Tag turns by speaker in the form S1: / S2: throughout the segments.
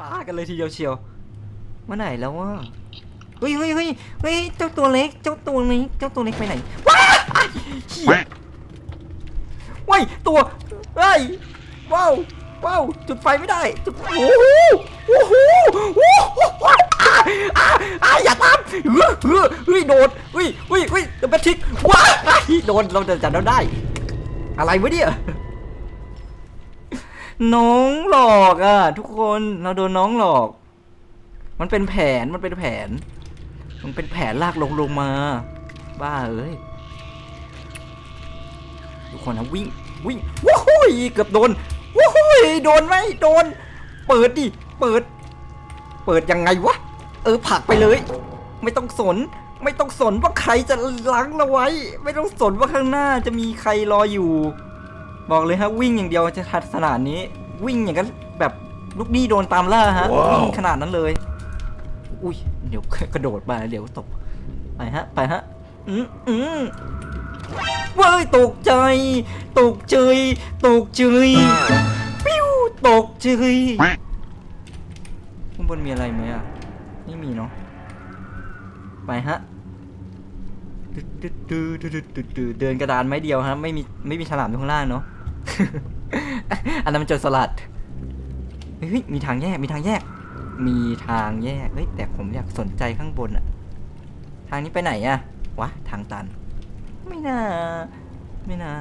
S1: ตากันเลยทีเดียวเชียวเมื่อไหนแล้ววะเฮ้ยเฮ้ยเฮ้ยเฮ้ยเจ้าตัวเล็ก เจ้าตัวนี้เจ้าตัวเล็กไปไหนว้ายเหี้ยว้ายตัวเฮ้ยว้าวว้าวจุดไฟไม่ได้จุดโอ้โหโอ้โหโอ้โหอ่าอ่าอาอย่าตามเฮ้ยเฮ้ยเฮ้ยโดนเฮ้ยเฮ้ยเฮ้ยเป็นทิกว้ายโดนเราจะจับเราได้ อะไรวะเนี่ย น้องหลอกอะ ทุกคนเราโดนน้องหลอก มันเป็นแผนมันเป็นแผน มันเป็นแผนลากลงลงมา บ้าเอ้ยทุกคนนะวิ่งวิ่งว้าวยเกือบโดนว้าวยโดนไหมโดน เปิดดิเปิด เปิดยังไงวะเออผักไปเลย ไม่ต้องสนไม่ต้องสนว่าใครจะล้างเราไว้ ไม่ต้องสนว่าข้างหน้าจะมีใครรออยู่ บอกเลยฮะวิ่งอย่างเดียวจะทัดขนาดนี้ วิ่งอย่างกันแบบลูกดี้โดนตามล่าฮะ
S2: ว้าว
S1: วิ่งขนาดนั้นเลย อุ้ยเดี๋ยว กระโดดมาเดี๋ยวตก ไปฮะ ไปฮะ อืมอืมเว้ยตกใจ ตกใจตกใจปิ้วตกใจข้างบนมีอะไรไหมอะ ไม่มีเนาะ ไปฮะตึ๊ดตึ๊ดตึ๊ดตึ๊ดตึ๊ดตึ๊ดเดินกระดานไม้เดียวฮะ ไม่มีไม่มีฉลามอยู่ข้างล่างเนาะ อันนั้นมันโจรสลัด เฮ้ย มีทางแยก มีทางแยก มีทางแยก เฮ้ย แต่ผมอยากสนใจข้างบนอะทางนี้ไปไหนอะวะ ทางตัน ไม่น่า ไม่น่า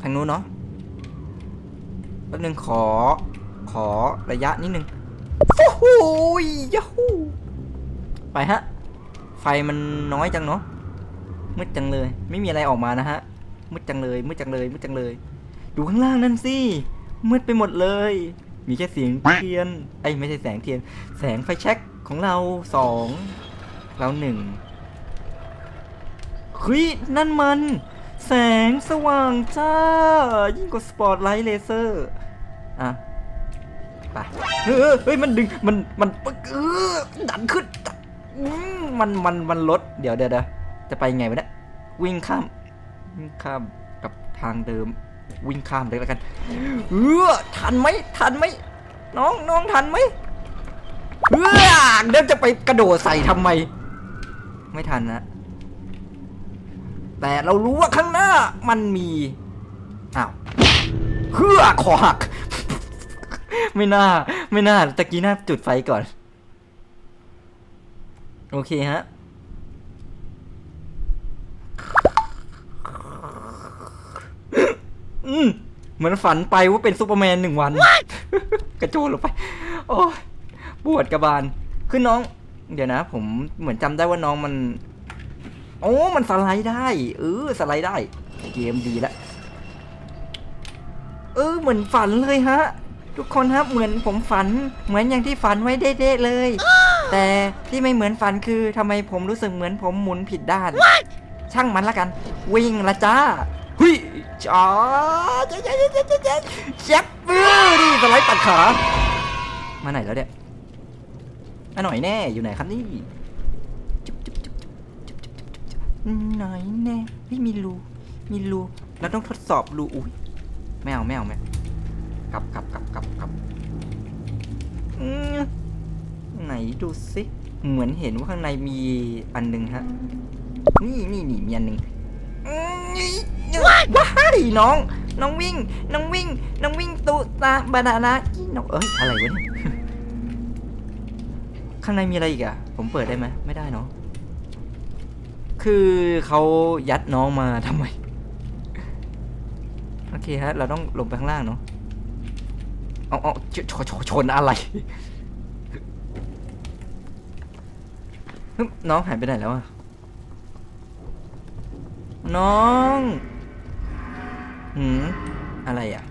S1: ทางนู้นเนาะ แป๊บนึงขอ ขอระยะนิดนึงโอ้โหยยาฮูไปฮะ ไฟมันน้อยจังเนาะ มืดจังเลย ไม่มีอะไรออกมานะฮะมืดจังเลยมืดจังเลยมืดจังเลย ดูข้างล่างนั่นสิมืดไปหมดเลย มีแค่เสียงเทียนไอ้ไม่ใช่แสงเทียน แสงไฟแช็กของเราสองเราหนึ่งเฮ้ยนั่นมัน แสงสว่างจ้า ยิ่งกว่าสปอตไลท์เลเซอร์อะไปเออเฮ้ยมันดึงมันมันเออดันขึ้นมมันมันมันลดเดี๋ยวเดี๋ยวเดี๋ยว จะไปไงวะเนี่ยวิ่งข้ามวิ่งข้ามกับทางเดิม วิ่งข้ามเลยแล้วกันเออทันไหมทันไหมน้องน้องทันไหมเออเดี๋ยวจะไปกระโดดใส่ทำไม ไม่ทันนะแต่เรารู้ว่าข้างหน้ามันมีอ้าวเฮือคอหัก ไม่น่า ไม่น่าตะกี้น่าจุดไฟก่อน โอเคฮะ อืมเหมือนฝันไปว่าเป็นซูเปอร์แมนหนึ่งวัน กระโจนลงไป โอ้ยปวดกระบาลคือน้อง เดี๋ยวนะ ผมเหมือนจำได้ว่าน้องมัน โอ้ มันสไลด์ได้ เออ สไลด์ได้ เกมดีละ เออ เหมือนฝันเลยฮะ ทุกคนครับ เหมือนผมฝัน เหมือนอย่างที่ฝันไว้เด้ๆเลย แต่ที่ไม่เหมือนฝันคือทำไมผมรู้สึกเหมือนผมหมุนผิดด้าน ช่างมันละกัน วิ่งละจ้าเฮ้ย จ้าเจ๊เจ๊เจ๊เจ๊เจ๊เจ๊เจ็บมือนี่สไลด์ตัดขา มาไหนแล้วเนี่ยมาหน่อยแน่อยู่ไหนครับนี่จุ๊บจุ๊บจุ๊บจุ๊บจุ๊บจุ๊บจุ๊บจุ๊บหน่อยแน่เฮ้ยมีรูมีรูเราต้องทดสอบรูอุ้ยไม่เอาไม่เอาไม่กลับกลับกลับกลับกลับไหนดูสิเหมือนเห็นว่าข้างในมีอันหนึ่งฮะ นี่นี่นี่มีอันหนึ่งอื มนี่ว้ายน้อง น้องวิ่ง น้องวิ่ง น้องวิ่งตุตาบานานะน้องเอ้ยอะไรวะเนี่ยข้างในมีอะไรอีกอะผมเปิดได้ไหมไม่ได้เนาะคือเขายัดน้องมาทำไมโอเคฮะ เราต้องลงไปข้างล่างเนาะเอาเอาชชชชนอะไรน้องหายไปไหนแล้วอะน้อง หืมอะไรอะ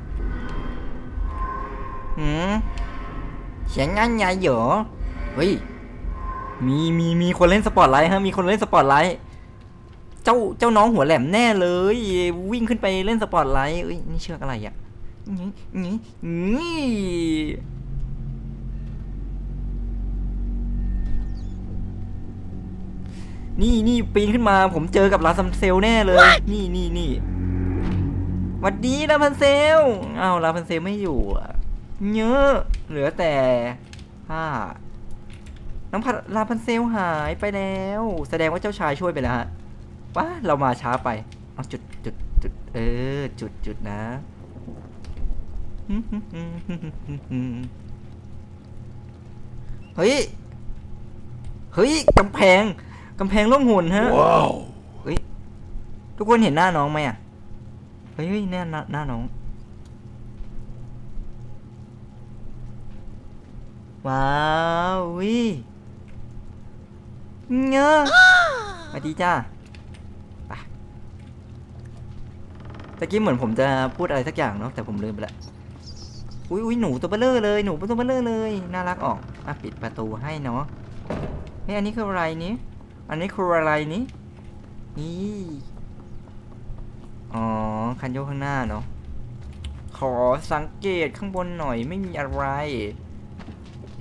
S1: หืมเสียงงันไงเหรอเฮ้ยมีมีมีคนเล่นสปอตไลท์ฮะมีคนเล่นสปอตไลท์เจ้าเจ้าน้องหัวแหลมแน่เลย วิ่งขึ้นไปเล่นสปอตไลท์เอ้ยนี่เชือกอะไรอะนี่นี่นี่นี่นี่ปีนขึ้นมาผมเจอกับลาซัมเซลแน่เลย นี่นี่นี่ วัดดีลาพันเซลอ้าวลาพันเซลไม่อยู่อะเยอะ เหลือแต่ผ้าน้องพัดลาพันเซลหายไปแล้ว แสดงว่าเจ้าชายช่วยไปแล้วฮะว้าเรามาช้าไป เอาจุดจุดจุดเออ จุดจุดนะเฮ้ย เฮ้ยกำแพงกำแพงล่องหนฮะ
S2: Wow.
S1: เฮ้ย ทุกคนเห็นหน้าน้องไหมอะ เฮ้ยเฮ้ยหน้าหน้าหน้าน้องว้าววิเงอะสวัสดีจ้าไปตะกี้เหมือนผมจะพูดอะไรสักอย่างเนาะแต่ผมลืมไปละอุ้ยอุ้ยหนูตัวเบลเลอร์เลยหนูตัวเบลเลอร์เลยน่ารักออกอะปิดประตูให้เนาะเฮ้ยอันนี้คืออะไรนี้อันนี้คืออะไรนี้นี่ อ๋อ คันโยกข้างหน้าเนาะ ขอสังเกตข้างบนหน่อยไม่มีอะไร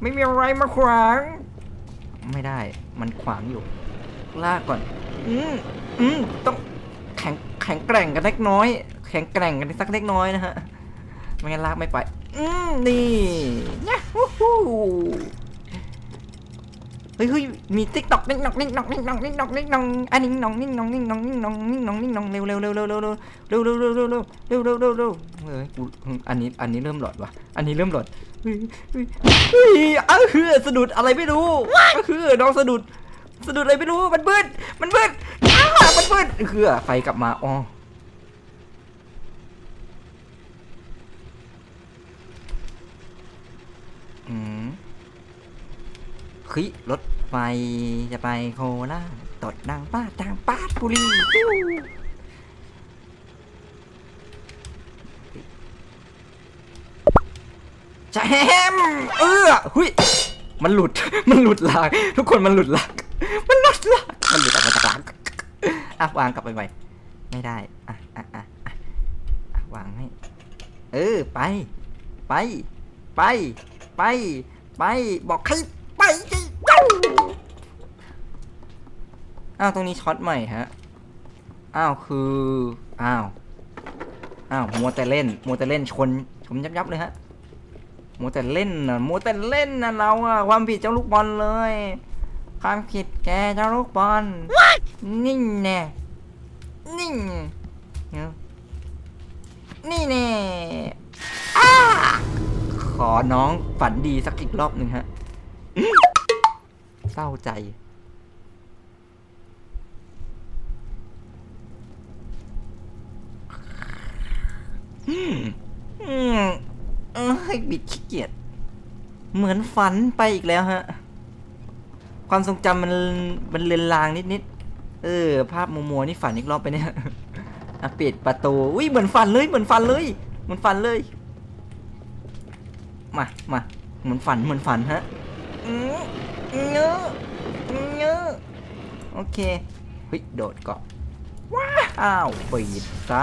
S1: ไม่มีอะไรมาขวาง ไม่ได้ มันขวางอยู่ ลากก่อน อืมอืมต้องแข็งแข็งแกร่งกันเล็กน้อย แข็งแกร่งกันสักเล็กน้อยนะฮะ ไม่งั้นลากไม่ไป อืมนี่ยะฮู้ฮู้ เฮ้ยเฮ้ยมีติ๊กตอกนิ่งนอกนิ่งนอกนิ่งนอกนิ่งนอกนิ่งนองอันนิ่งนองนิ่งนองนิ่งนองนิ่งนองนิ่งนองนิ่งนองเร็วเร็วเร็วเร็วเร็วเร็วเร็วเร็วเร็วเร็วเร็วเร็วเร็วเร็วเร็วเฮ้ยกูอันนี้อันนี้เริ่มหลอดว่ะอันนี้เริ่มหลอดเฮ้ยเฮ้ยเฮ้ยอ้าเฮือสะดุดอะไรไม่รู้อ้าคือน้องสะดุดสะดุดอะไรไม่รู้มันบืดมันบืดอ้าวมันบืดเฮือไฟกลับมาอ๋ออืม เฮ้ยรถไฟจะไปโคราชตดดังป้าดังป้าดบุรีปิ้วแจมเออหุยมันหลุด มันหลุดลากทุกคนมันหลุดลากมันหลุดลากมันหลุดออกมาจากลากอะวางกลับไปใหม่ไม่ได้อะอะอะอะอะวางให้เออไป ไป ไป ไป ไป บอกให้ อ้าวตรงนี้ช็อตใหม่ฮะ อ้าวคือ อ้าว อ้าวมัวแต่เล่นมัวแต่เล่นชนชมยับยับเลยฮะมัวแต่เล่นนะมัวแต่เล่นนะเราอะความผิดเจ้าลูกบอลเลย ความผิดแกเจ้าลูกบอล นิ่งแน่นิ่งเนี่ยนี่แน่ขอน้องฝันดีสักอีกรอบหนึ่งฮะอื้อเศร้าใจ อืมเอ้ยบิดขี้เกียจเหมือนฝันไปอีกแล้วฮะ ความทรงจำมันมันเลือนลางนิดๆ เออ ภาพมัวๆนี่ฝันอีกรอบไปเนี่ยอะปิดประตู อุ้ยเหมือนฝันเลย เหมือนฝันเลย เหมือนฝันเลย มามาเหมือนฝัน เหมือนฝันฮะอื้อเงอเงอโอเคเฮ้ยโดดเกาะว้าวปิดซะ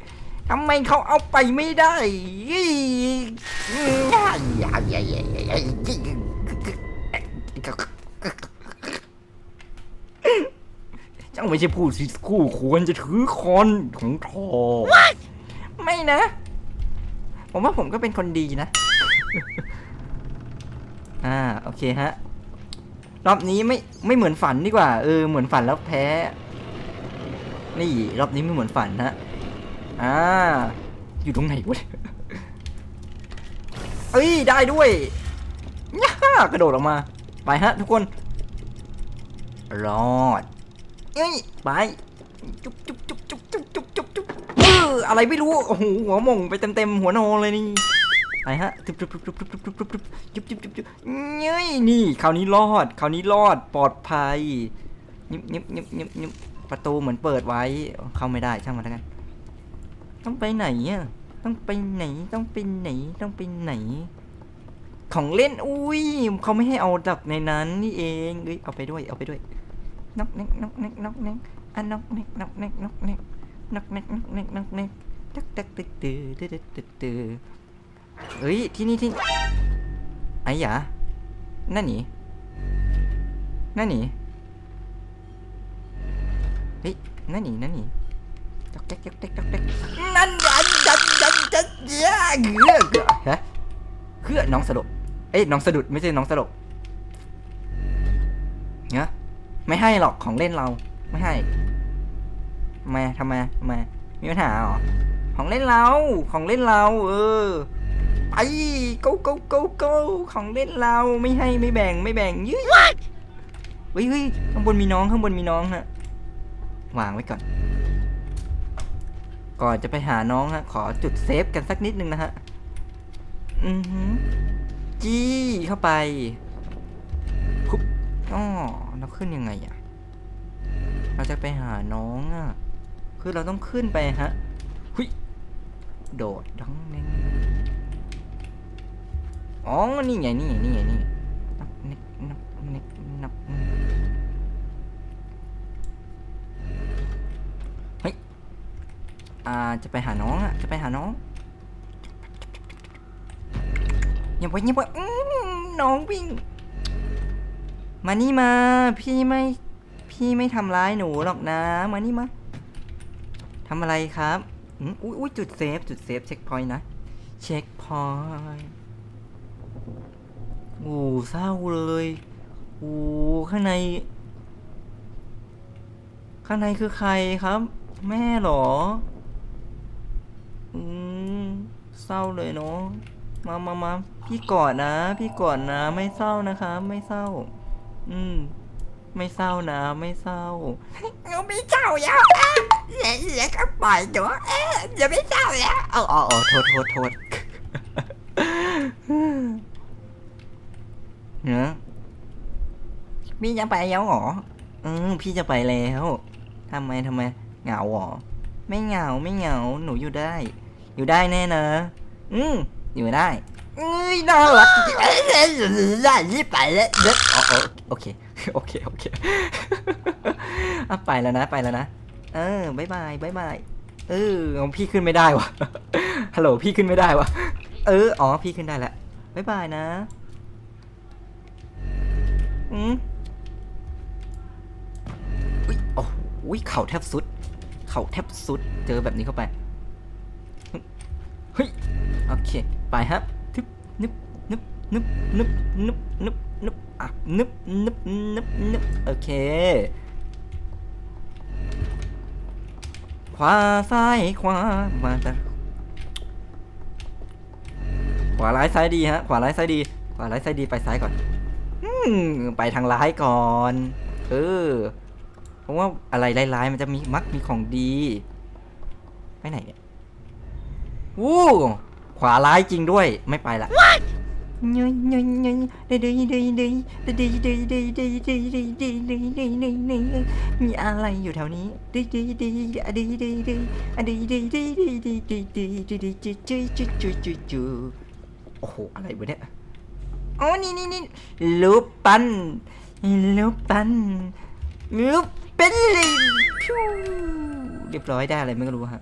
S1: ทำไมเขาเอาไปไม่ได้เจ้าไม่ใช่ผู้ที่คู่ควรจะถือคอนของทอไม่นะ ผมว่าผมก็เป็นคนดีนะ อ่า โอเคฮะ รอบนี้ไม่ไม่เหมือนฝันดีกว่า เออ เหมือนฝันแล้วแพ้ นี่ รอบนี้ไม่เหมือนฝันฮะ อ่า อยู่ตรงไหนวะเอ้ย ได้ด้วยย่ากระโดดออกมา ไปฮะทุกคน รอด เอ้ย ไป จุ๊บจุ๊บจุ๊บจุ๊บจุ๊บจุ๊บจุ๊บจุ๊บเอออะไรไม่รู้ โอ้โห หัวมงไปเต็มเต็มหัวโนเลยนี่ ไปฮะจุ๊บจุ๊บจุ๊บจุ๊บจุ๊บจุ๊บจุ๊บจุ๊บจุ๊บจุ๊บจุ๊บจุ๊บเย้ยนี่ คราวนี้รอด คราวนี้รอด ปลอดภัยยิบยิบยิบยิบยิบประตูเหมือนเปิดไว้ เข้าไม่ได้ ช่างมันแล้วกัน ต้องไปไหนอะต้องไปไหนต้องไปไหนต้องไปไหน ของเล่นอุ้ยเขาไม่ให้เอาจากในนั้นนี่เองเอ้ยเอาไปด้วยเอาไปด้วยนกเน็กนกเน็กนกเน็กอะนกเน็กนกเน็กนกเน็กนกเน็กนกเน็กนกเน็กตักตักตึกตือตึ๊ดตึ๊ดตึ๊ดตึ๊ดเฮ้ยที่นี่ที่ไอ้หยานั่นนี่นั่นนี่เฮ้ยนั่นนี่นั่นนี่ จอกแจ๊กจอกแจ๊กจอกแจ๊กนั่นยันยันยันยันเยอะเกือเกือฮะเพื่อน้องสะดกเอ้ยน้องสะดุดไม่ใช่น้องสะดกเนาะไม่ให้หรอกของเล่นเราไม่ให้ทำไมทำไมทำไมมีปัญหาหรอของเล่นเราของเล่นเรา เออไป go go go go ของเล่นเราไม่ให้ไม่แบ่งไม่แบ่งยืดเฮ้ยเฮ้ยข้างบนมีน้องข้างบนมีน้องฮะวางไว้ก่อน ก่อนจะไปหาน้องฮะ ขอจุดเซฟกันสักนิดนึงนะฮะ อือหือจี้เข้าไปปุ๊บอ๋อเราขึ้นยังไงอะเราจะไปหาน้องอะคือเราต้องขึ้นไปฮะหุยโดดดังเน่งอ๋อ นี่ไงนี่ไงนี่ไงนี่ไง อ่าจะไปหาน้องอะจะไปหาน้องอย่าไปอย่าไว้น้องวิ่ง มานี่มา พี่ไม่พี่ไม่ทำร้ายหนูหรอกนะ มานี่มาทำอะไรครับอืมอุ้ยอุ้ยจุดเซฟจุดเซฟเช็คพอยต์นะ เช็คพอยต์โอ้เศร้าเลยโอ้ข้างใน ข้างในคือใครครับ แม่หรอ อืมเศร้าเลยเนาะมามามาพี่กอดนะ พี่กอดนะ ไม่เศร้านะคะ ไม่เศร้า อืม ไม่เศร้านะ ไม่เศร้า
S2: หนูไม่เศร้าแล้วเอ๊ะเสียเสียก็ปล่อยหนูเอ๊ะอย่าไม่เศร้าแล้ว
S1: เอาเอาเอาโทษโทษโทษเนอะพี่จะไปแล้วเหรออืมพี่จะไปแล้วทำไมทำไมเหงาเหรอไม่เหงาไม่เหงาหนูอยู่ได้ อยู่ได้แน่นะ อืมอยู่ได้เอ้ยน่ารักจริงๆ
S2: เอ๊ะเอ๊ะได้รีบไปแล้วเด็ก
S1: อ๋อโอเค โอเค โอเคอะไปแล้วนะ ไปแล้วนะ เออบายบายบายบาย เออของพี่ขึ้นไม่ได้วะฮัลโหล พี่ขึ้นไม่ได้วะเออ อ๋อ พี่ขึ้นได้แล้วบายบายนะ อืมอุ้ยโอ้ยเข่าแทบสุด เข่าแทบสุด เจอแบบนี้เข้าไป ฮ้ยโอเคไปฮะทึบนึบนึบนึบนึบนึบนึบนึบอะนึบนึบนึบนึบโอเค ขวาซ้ายขวามาแต่ขวาร้ายซ้ายดีฮะขวาร้ายซ้ายดี ขวาร้ายซ้ายดีไปซ้ายก่อนอืมไปทางร้ายก่อนเออเพราะว่าอะไรร้ายๆมันจะมีมักมีของดีไปไหนเนี่ย วู้ขวาร้ายจริงด้วยไม่ไปละเนยเนยเนยเดยเดยเดยเดยเดยเดยเดยเดยเดยเดยเดยเดยเดยเดยเดยเดยมีอะไรอยู่แถวนี้เดยเดยเดยเดยเดยเดยเดยเดยเดยเดยเดยเดยเดยเดยเดยเดยจุจุจุจุจุจุโอ้โหอะไรวะเนี่ยอ๋อนี่นี่นี่ลูปปันลูปปันลูปเป็นเลยพิวเรียบร้อยได้อะไรไม่รู้ฮะ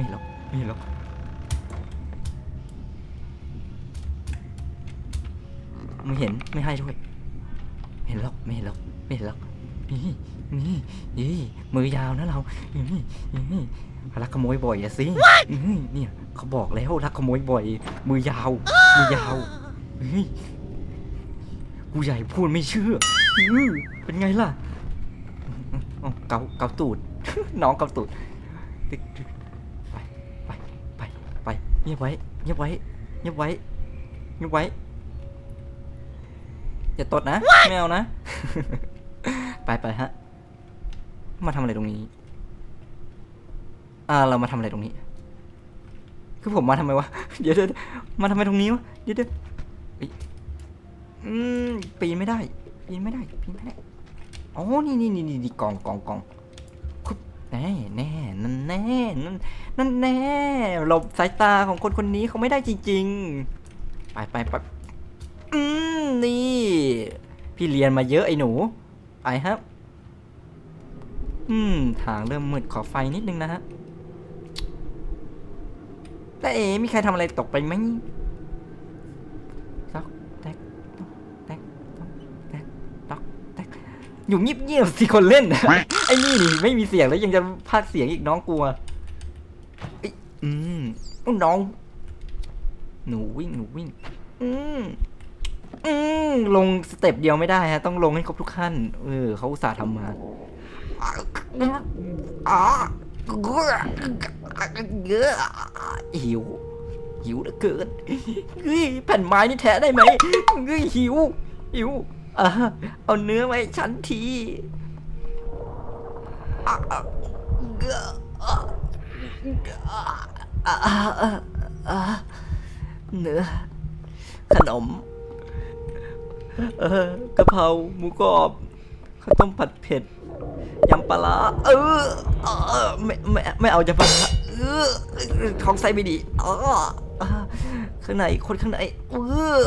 S1: ไม่เห็นหรอกไม่เห็นหรอกไม่เห็นไม่ให้ด้วยไม่เห็นหรอกไม่เห็นหรอกไม่เห็นหรอกนี่นี่นี่มือยาวนะเรานี่นี่รักขโมยบ่อยอะสินี่เนี่ยเขาบอกแล้วรักขโมยบ่อย มือยาว มือยาวเฮ้ยผู้ใหญ่พูดไม่เชื่ออื้อเป็นไงล่ะอ๋อเกาเกาตูดน้องเกาตูด ตึกตึกไปไปไปไป เงียบไว้ เงียบไว้ เงียบไว้ เงียบไว้ อย่าตดนะ ไม่เอานะ ไปไปฮะ มาทำอะไรตรงนี้ อ่า เรามาทำอะไรตรงนี้ คือผมมาทำไมวะ เดี๋ยวเดี๋ยวเดี๋ยวมาทำไมตรงนี้วะ เดี๋ยวเดี๋ยวเฮ้ยอืม ปีนไม่ได้ ปีนไม่ได้ ปีนไม่ได้ อ๋อ นี่นี่นี่นี่กองกองกองคุบ แน่แน่นั่นแน่นั่นนั่นแน่หลบสายตาของคนคนนี้เขาไม่ได้จริง ๆ ไปไปไปอืมนี่ พี่เรียนมาเยอะไอ้หนูไปครับ อืมทางเริ่มมืดขอไฟนิดนึงนะฮะแต่เอ๋มีใครทำอะไรตกไปไหมต๊อกแตกต๊อกแตกต๊อกแตกต๊อกแตก อยู่เงียบๆสิคนเล่น ไอ้นี่นี่ไม่มีเสียงแล้วยังจะพากเสียงอีกน้องกลัวอืมอุ๊ยน้อง หนูวิ่งหนูวิ่ง อืมอืมลงสเต็ปเดียวไม่ได้ฮะ ต้องลงให้ครบทุกขั้น เออเขาอุตส่าห์ทำมาหิว หิวเหลือเกินเฮ้ยแผ่นไม้นี่แทะได้ไหมเฮ้ยหิว หิว อะเอาเนื้อมาให้ฉันที
S2: เกลือ
S1: อะอะอะอะเนื้อขนม เออกะเพราหมูกรอบข้าวต้มผัดเผ็ดยำปลาร้าเออเออไม่ไม่ไม่เอายำปลาร้าเออท้องไส้ไม่ดีอออะข้างในคนข้างในเออ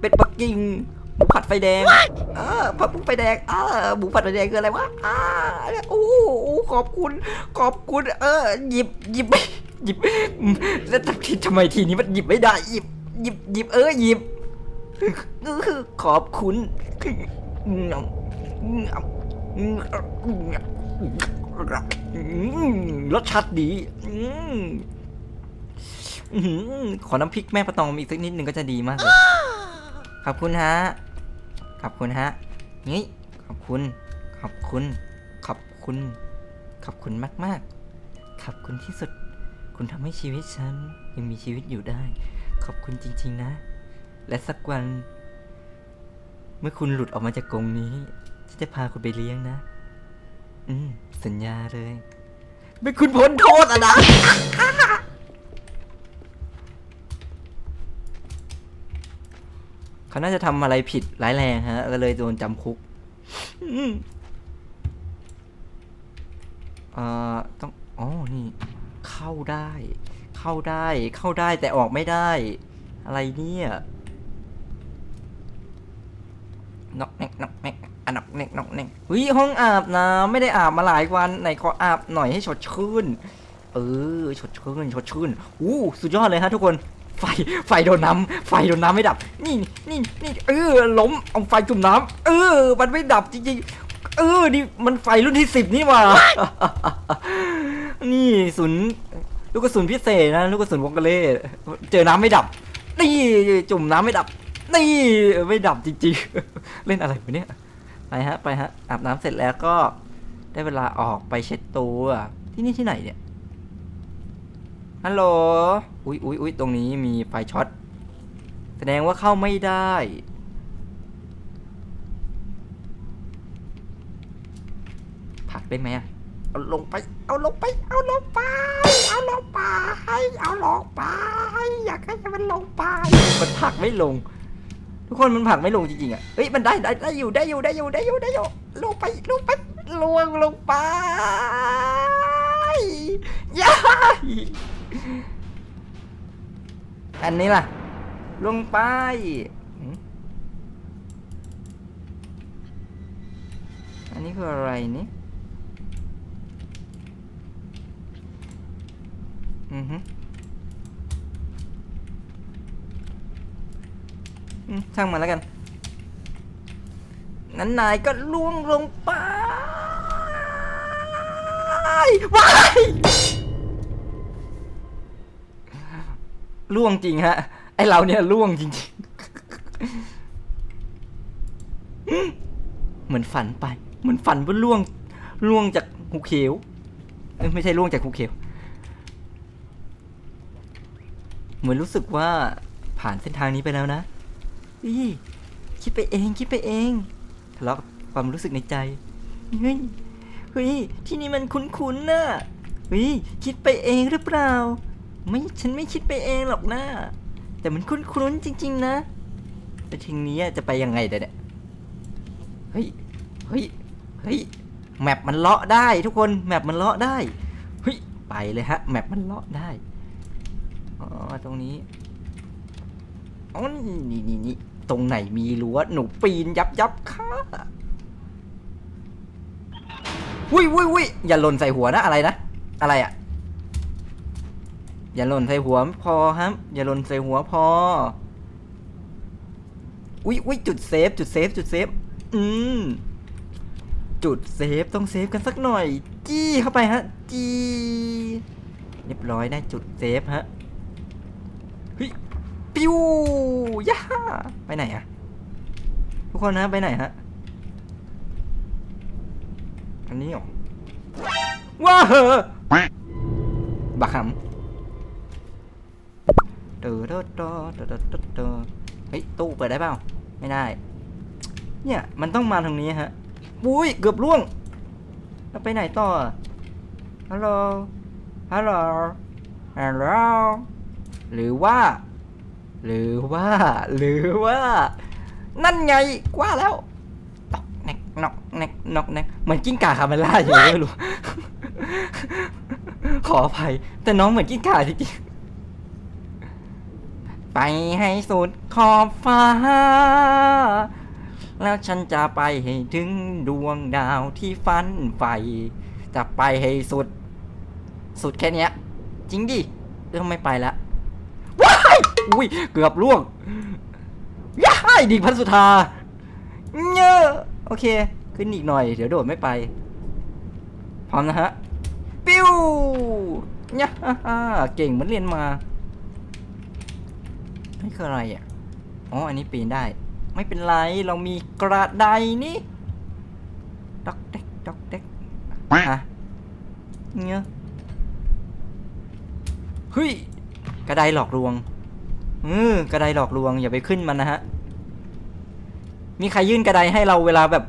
S1: เป็ดปักกิ่ง หมูผัดไฟแดงเออผัดหมูไฟแดงเออหมูผัดไฟแดงคืออะไรวะอ่าโอ้โอ้ขอบคุณ ขอบคุณ เออ หยิบหยิบหยิบอืมแล้วทำทีทำไมทีนี้มันหยิบไม่ได้หยิบหยิบหยิบเออหยิบขอบคุณรสชาติดีอืมอื้อหือขอน้ำพริกแม่ประตองอีกสักนิดหนึ่งก็จะดีมากเลย ขอบคุณฮะ ขอบคุณฮะนี่ขอบคุณ ขอบคุณ ขอบคุณ ขอบคุณมาก ๆ ขอบคุณที่สุด คุณทำให้ชีวิตฉันยังมีชีวิตอยู่ได้ ขอบคุณจริง ๆ นะ และสักวัน เมื่อคุณหลุดออกมาจากกรงนี้ฉันจะพาคุณไปเลี้ยงนะ อืม สัญญาเลย ไม่คุณพ้นโทษอะนะ เขาน่าจะทำอะไรผิดร้ายแรงฮะก็เลยโดนจำคุกเอ่อต้องอ๋อนี่ เข้าได้ เข้าได้ เข้าได้แต่ออกไม่ได้ อะไรเนี่ยนกแนกนกแนกอันนกแนกนกแนกเฮ้ยห้องอาบน้ำไม่ได้อาบมาหลายวันไหนขออาบหน่อยให้สดชื่น เออสดชื่นสดชื่นอู้สุดยอดเลยฮะทุกคน ไฟไฟโดนน้ำไฟโดนน้ำไม่ดับ นี่นี่นี่เออล้มเอาไฟจุ่มน้ำเออ มันไม่ดับจริงๆเออนี่มันไฟรุ่นที่สิบนี่ว่านี่ศูนย์ลูกกระสุนพิเศษนะลูกกระสุนวงกะเล่เจอน้ำไม่ดับ นี่จุ่มน้ำไม่ดับ นี่ไม่ดับจริงๆ เล่นอะไรวะเนี่ยไปฮะไปฮะอาบน้ำเสร็จแล้วก็ได้เวลาออกไปเช็ดตัวที่นี่ที่ไหนเนี่ย ฮัลโหล อุ๊ยอุ๊ยอุ๊ยตรงนี้มีไฟช็อต แสดงว่าเข้าไม่ได้ผลักได้ไหมอะ
S2: เอาลงไป เอาลงไป เอาลงไป เอาลงไป เอาลงไป อยากให้มันลงไป
S1: มันผลักไม่ลง ทุกคนมันผลักไม่ลงจริงๆอะเอ้ย มันได้ ได้ ได้อยู่ ได้อยู่ ได้อยู่ ได้อยู่ ได้อยู่
S2: ลงไป ลงไป ลวงลงไปย่า
S1: อันนี้ล่ะ ลงไปหืมอันนี้คืออะไรนี่อือฮึอืมช่างมันแล้วกันงั้นนายก็ล่วงลงไปว้าย ล่วงจริงฮะ ไอเราเนี่ยล่วงจริงๆ เหมือนฝันไป เหมือนฝันว่าล่วงล่วงจากหูเขียวไม่ใช่ล่วงจากหูเขียวเหมือนรู้สึกว่าผ่านเส้นทางนี้ไปแล้วนะอีคิดไปเองคิดไปเองทะเลาะกับความรู้สึกในใจ เฮ้ย เฮ้ย ที่นี่มันคุ้นๆน่ะ เฮ้ย คิดไปเองหรือเปล่า ไม่ฉันไม่คิดไปเองหรอกนะ แต่มันคุ้นๆจริง ๆ นะแต่ทีนี้จะไปยังไงเดี๋ยวเนี่ยเฮ้ยเฮ้ยเฮ้ยแมปมันเลาะได้ทุกคนแมปมันเลาะได้เฮ้ยไปเลยฮะแมปมันเลาะได้อ๋อตรงนี้อ๋อนี่นี่นี่ตรงไหนมีรั้วหนูปีนยับยับค่ะวุ้ยวุ้ยวุ้ยอย่าหล่นใส่หัวนะอะไรนะอะไรอะ อย่าหล่นใส่หัวพอครับ อย่าหล่นใส่หัวพอ อุ้ยอุ้ยจุดเซฟ จุดเซฟ จุดเซฟ อืม จุดเซฟต้องเซฟกันสักหน่อย จี้เข้าไปฮะ จี้เรียบร้อยได้จุดเซฟฮะเฮ้ยปิ้วย่าไปไหนอะทุกคนนะไปไหนฮะอันนี้เหรอว้าเหอบักหำ เดอเดอเดอเดอเดอเดอเฮ้ยตู้เปิดได้เปล่าไม่ได้ เนี่ย มันต้องมาทางนี้ฮะอุ้ยเกือบล่วงแล้วไปไหนต่อฮัลโหลฮัลโหลฮัลโหลหรือว่า หรือว่า หรือว่า นั่นไงกว่าแล้วนอกแนกนอกแนกนอกแนกเหมือนกิ้งก่าคาเมล่าอยู่ไม่รู้ขออภัยแต่น้องเหมือนกิ้งก่าจริงๆ ไปให้สุดขอบฟ้า แล้วฉันจะไปให้ถึงดวงดาวที่ฝันใฝ่จะไปให้สุด สุดแค่เนี้ย จริงดิเออไม่ไปละว้ายอุ้ยเกือบล่วงย้ายดิ่งพันสุธาเนอะโอเค ขึ้นอีกหน่อย เดี๋ยวโดดไม่ไป พร้อมนะฮะ ปิ้วเนี่ยฮ่าฮ่าเก่งเหมือนเรียนมา นี่คืออะไรอะ อ๋อ อันนี้ปีนได้ ไม่เป็นไร เรามีกระไดนี่ดอกเด็กดอกเด็กฮะเงี้ยเฮ้ย กระไดหลอกลวงเออกระไดหลอกลวง อย่าไปขึ้นมันนะฮะ มีใครยื่นกระไดให้เราเวลาแบบ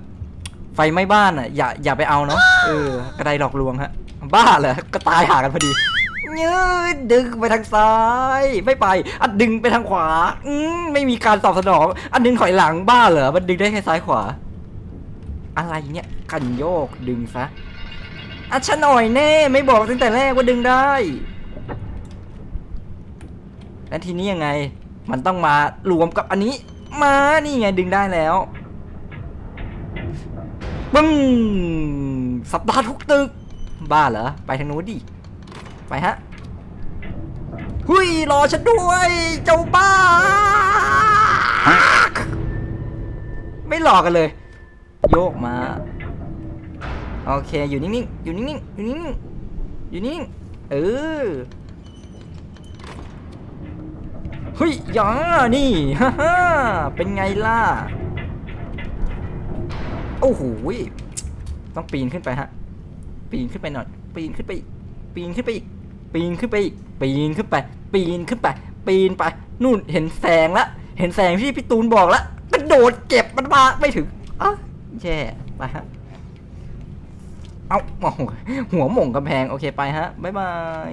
S1: ไฟไหม้บ้านอะ อย่าอย่าไปเอาเนาะ เออ กระไดหลอกลวงฮะ บ้าเหรอ ก็ตายหากันพอดี ยืดดึงไปทางซ้าย ไม่ไป อันดึงไปทางขวา อืมไม่มีการตอบสนอง อันดึงถอยหลังบ้าเหรอ มันดึงได้แค่ซ้ายขวา อะไรเนี่ยกันโยกดึงซะอะฉันหน่อยแน่ ไม่บอกตั้งแต่แรกว่าดึงได้ แล้วทีนี้ยังไง มันต้องมารวมกับอันนี้ มานี่ไงดึงได้แล้วปึ้งสัปดาห์ทุกตึก บ้าเหรอ ไปทางโน้นดิ ไปฮะหุยรอฉันด้วย เจ้าบ้า ไม่หลอกกันเลย โยกมา โอเค อยู่นิ่งๆ อยู่นิ่งๆ อยู่นิ่งๆ อยู่นิ่งๆ เออเฮ้ยยานี่ ฮ่าฮ่าเป็นไงล่ะ โอ้โหต้องปีนขึ้นไปฮะ ปีนขึ้นไปหน่อย ปีนขึ้นไป ปีนขึ้นไปอีก ปีนขึ้นไปอีกปีนขึ้นไป ปีนขึ้นไป ปีนไปนู่นเห็นแสงละเห็นแสงที่พี่ตูนบอกละกระโดดเก็บมันมาไม่ถึงอะแย่ไปฮะเอาโอ้โหหัวหม่งกำแพงโอเคไปฮะบ๊ายบาย